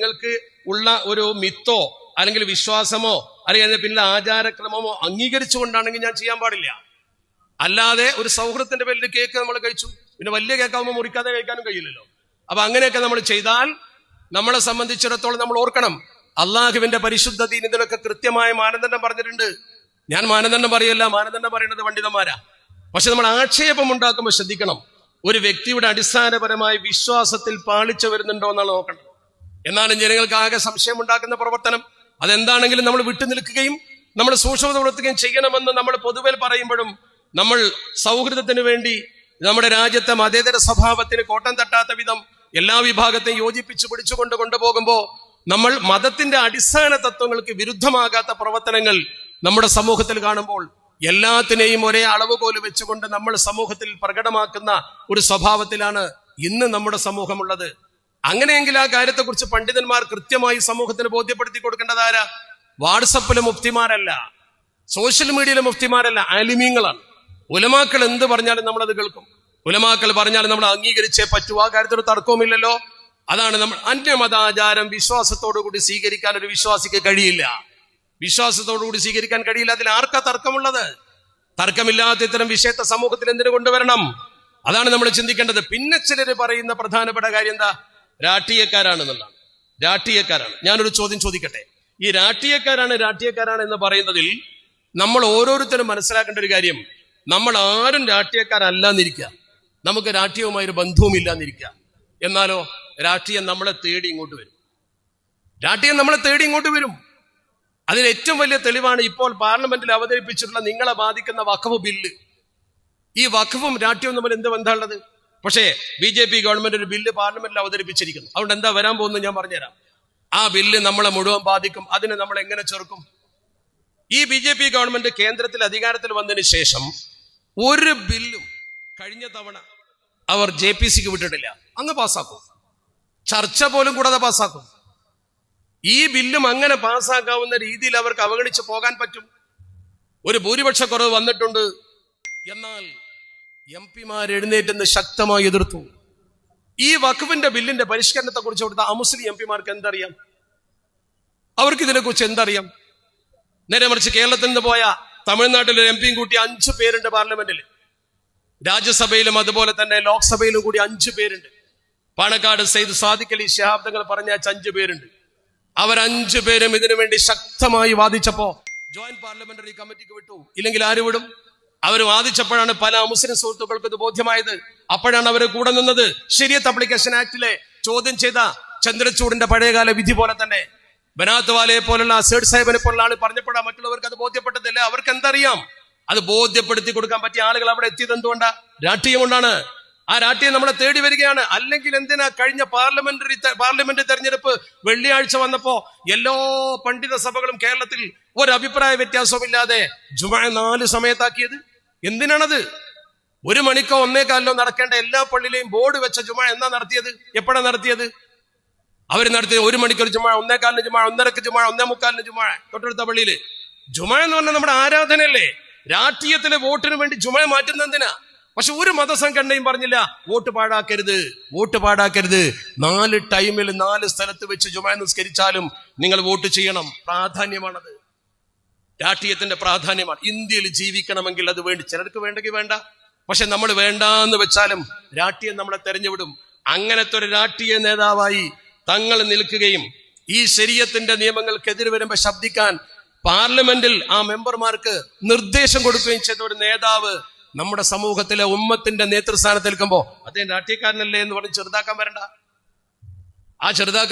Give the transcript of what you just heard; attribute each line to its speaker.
Speaker 1: നിങ്ങൾക്ക് ഉള്ള ഒരു മിത്തോ അല്ലെങ്കിൽ വിശ്വാസമോ അല്ലെങ്കിൽ അതിന്റെ പിന്നിലെ ആചാരക്രമമോ അംഗീകരിച്ചുകൊണ്ടാണെങ്കിൽ ഞാൻ ചെയ്യാൻ പാടില്ല. അല്ലാതെ ഒരു സൗഹൃദത്തിന്റെ പേരിൽ കേക്ക് നമ്മൾ കഴിച്ചു പിന്നെ വലിയ കേക്കാവുമ്പോൾ മുറിക്കാതെ കഴിക്കാനും കഴിയില്ലല്ലോ. അപ്പൊ അങ്ങനെയൊക്കെ നമ്മൾ ചെയ്താൽ നമ്മളെ സംബന്ധിച്ചിടത്തോളം നമ്മൾ ഓർക്കണം അള്ളാഹുവിന്റെ പരിശുദ്ധ ദീൻ ഇതിനൊക്കെ കൃത്യമായ മാനദണ്ഡം പറഞ്ഞിട്ടുണ്ട്. ഞാൻ മാനദണ്ഡം പറയല്ല മാനദണ്ഡം പറയുന്നത് പണ്ഡിതന്മാരാ. പക്ഷെ നമ്മൾ ആക്ഷേപം ഉണ്ടാക്കുമ്പോൾ ശ്രദ്ധിക്കണം ഒരു വ്യക്തിയുടെ അടിസ്ഥാനപരമായ വിശ്വാസത്തിൽ പാളിച്ചു വരുന്നുണ്ടോ എന്നാണ് നോക്കണം. എന്നാലും ജനങ്ങൾക്ക് ആകെ സംശയം ഉണ്ടാക്കുന്ന പ്രവർത്തനം. അതെന്താണെങ്കിലും നമ്മൾ വിട്ടു നിൽക്കുകയും നമ്മൾ സൂക്ഷ്മത പുലർത്തുകയും ചെയ്യണമെന്ന് നമ്മൾ പൊതുവെ പറയുമ്പോഴും നമ്മൾ സൗഹൃദത്തിന് വേണ്ടി നമ്മുടെ രാജ്യത്തെ മതേതര സ്വഭാവത്തിന് കോട്ടം തട്ടാത്ത വിധം എല്ലാ വിഭാഗത്തെയും യോജിപ്പിച്ച് പിടിച്ചുകൊണ്ട് കൊണ്ടുപോകുമ്പോൾ നമ്മൾ മതത്തിന്റെ അടിസ്ഥാന തത്വങ്ങൾക്ക് വിരുദ്ധമാകാത്ത പ്രവർത്തനങ്ങൾ നമ്മുടെ സമൂഹത്തിൽ കാണുമ്പോൾ എല്ലാത്തിനെയും ഒരേ അളവ് പോലെ വെച്ചുകൊണ്ട് നമ്മൾ സമൂഹത്തിൽ പ്രകടമാക്കുന്ന ഒരു സ്വഭാവത്തിലാണ് ഇന്ന് നമ്മുടെ സമൂഹമുള്ളത്. അങ്ങനെയെങ്കിൽ ആ കാര്യത്തെക്കുറിച്ച് പണ്ഡിതന്മാർ കൃത്യമായി സമൂഹത്തിന് ബോധ്യപ്പെടുത്തി കൊടുക്കേണ്ടത് ആരാ? വാട്സപ്പിലെ മുഫ്തിമാരല്ല സോഷ്യൽ മീഡിയയിലെ മുഫ്തിമാരല്ല ആലിമീങ്ങളാണ് ഉലമാക്കൾ എന്ത് പറഞ്ഞാലും അത് കേൾക്കും. ഉലമാക്കൾ പറഞ്ഞാലും നമ്മൾ അംഗീകരിച്ചേ പറ്റൂ. ആ കാര്യത്തിൽ തർക്കവുമില്ലല്ലോ. അതാണ് നമ്മൾ അന്യമതാചാരം വിശ്വാസത്തോടു കൂടി സ്വീകരിക്കാൻ ഒരു വിശ്വാസിക്ക് കഴിയില്ല. വിശ്വാസത്തോടു കൂടി സ്വീകരിക്കാൻ കഴിയില്ല. അതിൽ ആർക്കാ തർക്കമുള്ളത്? തർക്കമില്ലാത്ത ഇത്തരം വിഷയത്തെ സമൂഹത്തിൽ എന്തിനു കൊണ്ടുവരണം? അതാണ് നമ്മൾ ചിന്തിക്കേണ്ടത്. പിന്നെ ചിലര് പറയുന്ന പ്രധാനപ്പെട്ട കാര്യം എന്താ? രാഷ്ട്രീയക്കാരാണെന്നുള്ളതാണ്. രാഷ്ട്രീയക്കാരാണ്. ഞാനൊരു ചോദ്യം ചോദിക്കട്ടെ? ഈ രാഷ്ട്രീയക്കാരാണ് രാഷ്ട്രീയക്കാരാണ് എന്ന് പറയുന്നതിൽ നമ്മൾ ഓരോരുത്തരും മനസ്സിലാക്കേണ്ട ഒരു കാര്യം നമ്മൾ ആരും രാഷ്ട്രീയക്കാരല്ല എന്നിരിക്കുക നമുക്ക് രാഷ്ട്രീയവുമായി ഒരു ബന്ധവും ഇല്ലാന്നിരിക്കുക എന്നാലോ രാഷ്ട്രീയം നമ്മളെ തേടി ഇങ്ങോട്ട് വരും. രാഷ്ട്രീയം നമ്മളെ തേടി ഇങ്ങോട്ട് വരും. അതിന് ഏറ്റവും വലിയ തെളിവാണ് ഇപ്പോൾ പാർലമെന്റിൽ അവതരിപ്പിച്ചിട്ടുള്ള നിങ്ങളെ ബാധിക്കുന്ന വഖഫ് ബില്ല്. ഈ വഖഫും രാഷ്ട്രീയവും തമ്മിൽ എന്ത് ബന്ധമുള്ളത്? പക്ഷേ ബി ജെ പി ഗവൺമെന്റ് ഒരു ബില്ല് പാർലമെന്റിൽ അവതരിപ്പിച്ചിരിക്കുന്നു. അതുകൊണ്ട് എന്താ വരാൻ പോകുന്നത് ഞാൻ പറഞ്ഞുതരാം. ആ ബില്ല് നമ്മളെ മുഴുവൻ ബാധിക്കും. അതിനെ നമ്മൾ എങ്ങനെ ചെറുക്കും? ഈ ബി ജെ പി ഗവൺമെന്റ് കേന്ദ്രത്തിൽ അധികാരത്തിൽ വന്നതിന് ശേഷം ഒരു ബില്ലും കഴിഞ്ഞ തവണ അവർ ജെ പി സിക്ക് വിട്ടിട്ടില്ല. അങ്ങ് പാസ്സാക്കും. ചർച്ച പോലും കൂടാതെ പാസ്സാക്കും. ഈ ബില്ലും അങ്ങനെ പാസ്സാക്കാവുന്ന രീതിയിൽ അവർക്ക് അവഗണിച്ച് പോകാൻ പറ്റും. ഒരു ഭൂരിപക്ഷ കുറവ് വന്നിട്ടുണ്ട്. എന്നാൽ എം പിമാർ എഴുന്നേറ്റെന്ന് ശക്തമായി എതിർത്തു. ഈ വഖഫിന്റെ ബില്ലിന്റെ പരിഷ്കരണത്തെ കുറിച്ച് കൊടുത്ത അമുസ്ലിം എം പിമാർക്ക് എന്തറിയാം? അവർക്ക് ഇതിനെക്കുറിച്ച് എന്തറിയാം? നേരെ മറിച്ച് കേരളത്തിൽ നിന്ന് പോയ തമിഴ്നാട്ടിലെ എം പിയും കൂട്ടി അഞ്ചു പേരുണ്ട് പാർലമെന്റിൽ. രാജ്യസഭയിലും അതുപോലെ തന്നെ ലോക്സഭയിലും കൂടി അഞ്ചു പേരുണ്ട്. പാണക്കാട് സെയ്ദ് സാദിഖ് അലി ശഹാബ് തങ്ങൾ പറഞ്ഞ അഞ്ചു പേരുണ്ട്. അവർ അഞ്ചു പേരും ഇതിനു വേണ്ടി ശക്തമായി വാദിച്ചപ്പോ ജോയിന്റ് പാർലമെന്ററി കമ്മിറ്റിക്ക് വിട്ടു. ഇല്ലെങ്കിൽ ആര് വിടും? അവർ വാദിച്ചപ്പോഴാണ് പല മുസ്ലിം സുഹൃത്തുക്കൾക്ക് ഇത് ബോധ്യമായത്. അപ്പോഴാണ് അവർ കൂടെ നിന്നത് ശരിയത്ത് അപ്ലിക്കേഷൻ ആക്ടിലെ ചോദ്യം ചെയ്ത ചന്ദ്രചൂടിന്റെ പഴയകാല വിധി പോലെ തന്നെ. ബനാത്ത് വാലയെ പോലുള്ള അസേഡ് സാഹിബിനെ പോലുള്ള ആൾ പറഞ്ഞപ്പോഴാണ് മറ്റുള്ളവർക്ക് അത് ബോധ്യപ്പെട്ടതല്ല? അവർക്ക് എന്തറിയാം? അത് ബോധ്യപ്പെടുത്തി കൊടുക്കാൻ പറ്റിയ ആളുകൾ അവിടെ എത്തിയത് എന്തുകൊണ്ടാ? രാഷ്ട്രീയം കൊണ്ടാണ് ആ രാഷ്ട്രീയം നമ്മളെ തേടി വരികയാണ്. അല്ലെങ്കിൽ എന്തിനാ കഴിഞ്ഞ പാർലമെന്ററി പാർലമെന്റ് തെരഞ്ഞെടുപ്പ് വെള്ളിയാഴ്ച വന്നപ്പോ എല്ലാ പണ്ഡിത സഭകളും കേരളത്തിൽ ഒരു അഭിപ്രായ വ്യത്യാസവുമില്ലാതെ ജുമ നാല് സമയത്താക്കിയത്? എന്തിനാണത്? ഒരു മണിക്കോ ഒന്നേകാലിലോ നടക്കേണ്ട എല്ലാ പള്ളിയിലെയും ബോർഡ് വെച്ച ജുമ എന്നാ നടത്തിയത്? എപ്പോഴാണ് നടത്തിയത്? അവർ നടത്തിയത് ഒരു മണിക്കൊരു ജുമ ഒന്നേകാലിന് ജുമ ഒന്നരക്ക് ജുമ ഒന്നേ മുക്കാലിന് ജുമ തൊട്ടടുത്ത പള്ളിയിൽ. ജുമ എന്ന് പറഞ്ഞാൽ നമ്മുടെ ആരാധനയല്ലേ? രാഷ്ട്രീയത്തിലെ വോട്ടിന് വേണ്ടി ജുമ മാറ്റുന്ന എന്തിനാ? പക്ഷെ ഒരു മതസംഘടനയും പറഞ്ഞില്ല വോട്ട് പാടാക്കരുത് വോട്ട് പാടാക്കരുത് നാല് ടൈമിൽ നാല് സ്ഥലത്ത് വെച്ച് ജുമ നിസ്കരിച്ചാലും നിങ്ങൾ വോട്ട് ചെയ്യണം. പ്രാധാന്യമാണത്. രാഷ്ട്രീയത്തിന്റെ പ്രാധാന്യമാണ്. ഇന്ത്യയിൽ ജീവിക്കണമെങ്കിൽ അത് വേണ്ടി. ചിലർക്ക് വേണ്ടെങ്കിൽ വേണ്ട. പക്ഷെ നമ്മൾ വേണ്ടാന്ന് വെച്ചാലും രാഷ്ട്രീയം നമ്മളെ തെരഞ്ഞുവിടും അങ്ങനത്തെ ഒരു രാഷ്ട്രീയ നേതാവായി തങ്ങൾ നിൽക്കുകയും ഈ ശരീരത്തിന്റെ നിയമങ്ങൾക്കെതിരെ വരുമ്പോൾ ശബ്ദിക്കാൻ പാർലമെന്റിൽ ആ മെമ്പർമാർക്ക് നിർദ്ദേശം കൊടുക്കുകയും ചെയ്ത ഒരു നേതാവ് നമ്മുടെ സമൂഹത്തിലെ ഉമ്മത്തിന്റെ നേതൃസ്ഥാനത്ത് നിൽക്കുമ്പോൾ അദ്ദേഹം രാഷ്ട്രീയക്കാരനല്ലേ? എന്ന് പറഞ്ഞ് ചെറുതാക്കാൻ വരണ്ട. ആ ചെറുതാക്കാൻ